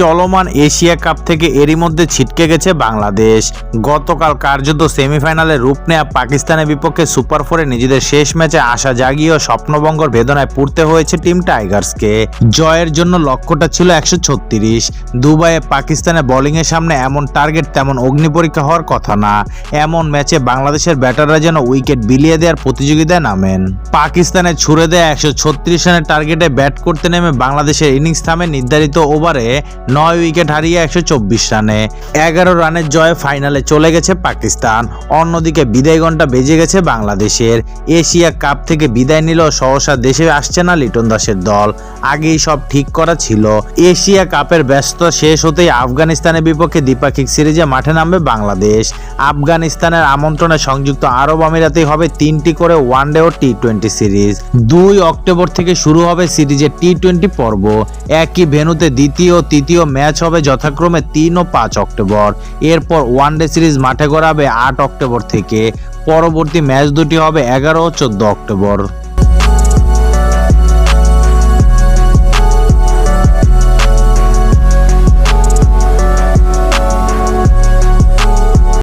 চলমান Asia cup থেকে এরই মধ্যে ছিটকে গেছে বাংলাদেশ। গতকাল কার্যত সেমিফাইনালে রূপ নেয়া পাকিস্তানের বিপক্ষে সুপার ফোরে নিজেদের শেষ ম্যাচে আশা জাগিয়ে স্বপ্নভঙ্গর বেদনায় পড়তে হয়েছে টিম টাইগার্সকে। জয়ের জন্য লক্ষ্যটা ছিল একশো ছত্রিশ। দুবাইয়ে পাকিস্তানের বোলিংয়ের সামনে এমন টার্গেট, তেমন অগ্নি পরীক্ষা হওয়ার কথা না। এমন ম্যাচে বাংলাদেশের ব্যাটাররা যেন উইকেট বিলিয়ে দেওয়ার প্রতিযোগিতায় নামেন। পাকিস্তানে ছুড়ে দেয়া একশো ছত্রিশ রানের টার্গেটে ব্যাট করতে নেমে বাংলাদেশের ইনিংস থামে নির্ধারিত ওভারে নয় উইকেট হারিয়ে একশো চব্বিশ রানে এগারো রানের জয়ে ফাইনালে চলে গেছে পাকিস্তান। অন্যদিকে বিদায় ঘণ্টা বেজে গেছে বাংলাদেশের। এশিয়া কাপ থেকে বিদায় নিল সহসা দেশে আসছে না লিটন দাসের দল। আগেই সব ঠিক করা ছিল। এশিয়া কাপের ব্যস্ত শেষ হতেই আফগানিস্তানের বিপক্ষে দ্বিপাক্ষিক সিরিজে মাঠে নামবে বাংলাদেশ। আফগানিস্তানের আমন্ত্রণে সংযুক্ত আরব আমিরাতেই হবে তিনটি করে ওয়ানডে ও টি টোয়েন্টি সিরিজ। দুই অক্টোবর থেকে শুরু হবে সিরিজের টি টোয়েন্টি পর্ব। একই ভেন্যুতে দ্বিতীয় ও তৃতীয় ম্যাচ হবে যথাক্রমে তিন ও পাঁচ অক্টোবর। এরপর ওয়ানডে সিরিজ মাঠে গড়াবে আট অক্টোবর থেকে। পরবর্তী ম্যাচ দুটি হবে এগারো ও চোদ্দ অক্টোবর।